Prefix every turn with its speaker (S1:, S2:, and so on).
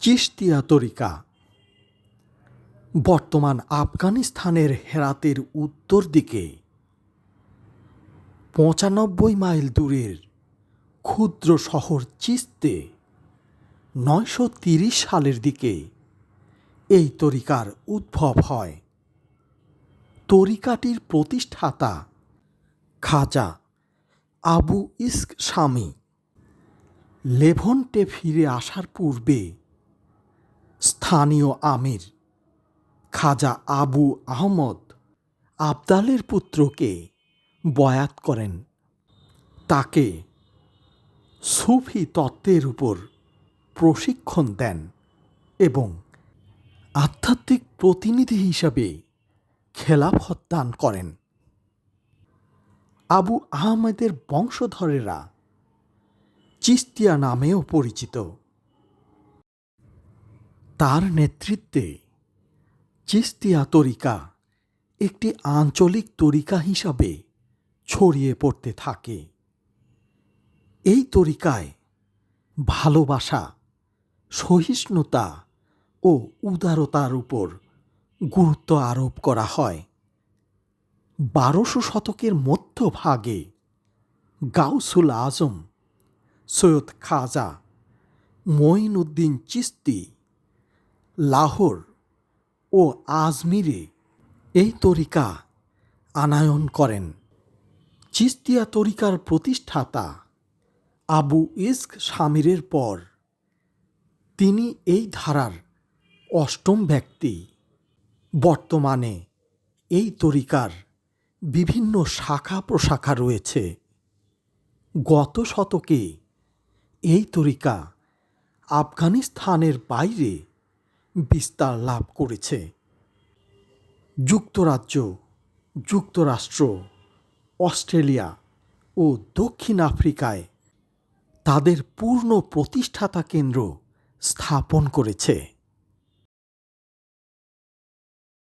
S1: চিশতিয়া তরিকা। বর্তমান আফগানিস্তানের হেরাতের উত্তর দিকে পঁচানব্বই মাইল দূরের ক্ষুদ্র শহর চিস্তে নয়শো তিরিশ সালের দিকে এই তরিকার উদ্ভব হয়। তরিকাটির প্রতিষ্ঠাতা খাজা আবু ইস্ক স্বামী। লেভন্টে ফিরে আসার পূর্বে স্থানীয় আমির, খাজা আবু আহমদ আবদালের পুত্রকে বয়াত করেন। তাকে সুফি তত্ত্বের উপর প্রশিক্ষণ দেন এবং আধ্যাত্মিক প্রতিনিধি হিসাবে খেলাফত দান করেন। আবু আহমেদের বংশধরেরা চিস্তিয়া নামেও পরিচিত। তার নেতৃত্বে চিস্তিয়া তরিকা একটি আঞ্চলিক তরিকা হিসাবে ছড়িয়ে পড়তে থাকে। এই তরিকায় ভালোবাসা, সহিষ্ণুতা ও উদারতার উপর গুরুত্ব আরোপ করা হয়। বারোশো শতকের মধ্যভাগে গাউসুল আজম, সৈয়দ খাজা মঈনুদ্দিন চিস্তি লাহোর ও আজমিরে এই তরিকা আনায়ন করেন। চিস্তিয়া তরিকার প্রতিষ্ঠাতা আবু ইস্ক স্বামীরের পর তিনি এই ধারার অষ্টম ব্যক্তি। বর্তমানে এই তরিকার বিভিন্ন শাখা প্রশাখা রয়েছে। গত শতকে এই তরিকা আফগানিস্তানের বাইরে বিস্তার লাভ করেছে। যুক্তরাজ্য, যুক্তরাষ্ট্র, অস্ট্রেলিয়া ও দক্ষিণ আফ্রিকায় তাদের পূর্ণ প্রতিষ্ঠাতা কেন্দ্র স্থাপন করেছে।